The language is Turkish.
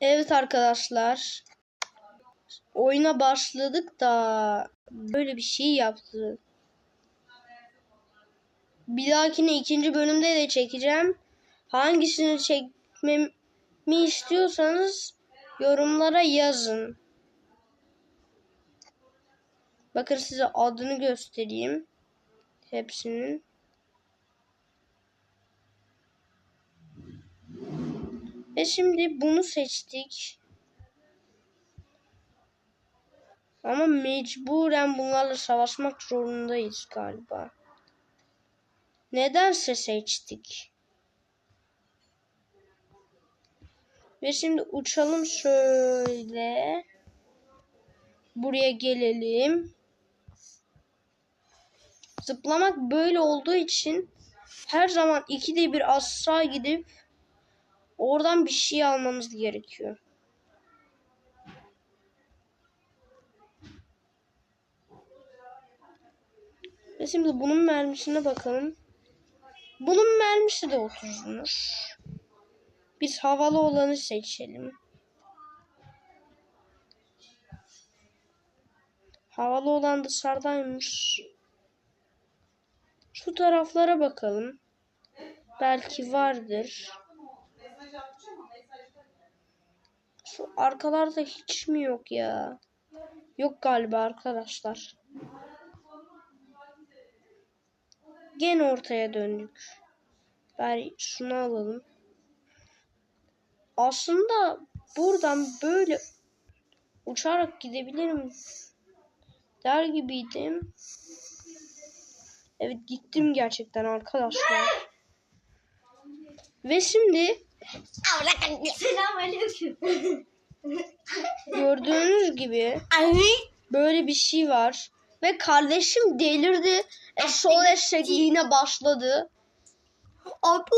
Evet arkadaşlar. Oyuna başladık da böyle bir şey yaptı. Bir dahakine ikinci bölümde de çekeceğim. Hangisini çekmemi istiyorsanız yorumlara yazın. Bakın size adını göstereyim. Hepsinin. Ve şimdi bunu seçtik. Ama mecburen bunlarla savaşmak zorundayız galiba. Nedense seçtik. Ve şimdi uçalım şöyle. Buraya gelelim. Zıplamak böyle olduğu için her zaman ikide bir aşağı gidip oradan bir şey almamız gerekiyor. Ve şimdi bunun mermisine bakalım. Bunun mermisi de 30'muş. Biz havalı olanı seçelim. Havalı olan dışarıdaymış. Şu taraflara bakalım. Belki vardır. Arkalarda hiç mi yok ya? Yok galiba arkadaşlar. Gene ortaya döndük. Bari şunu alalım. Aslında buradan böyle uçarak gidebilirim der gibiydim. Evet gittim gerçekten arkadaşlar. Ve şimdi Selamünaleyküm. Gördüğünüz gibi böyle bir şey var. Ve kardeşim delirdi. Eşol eşekliğine başladı. Abi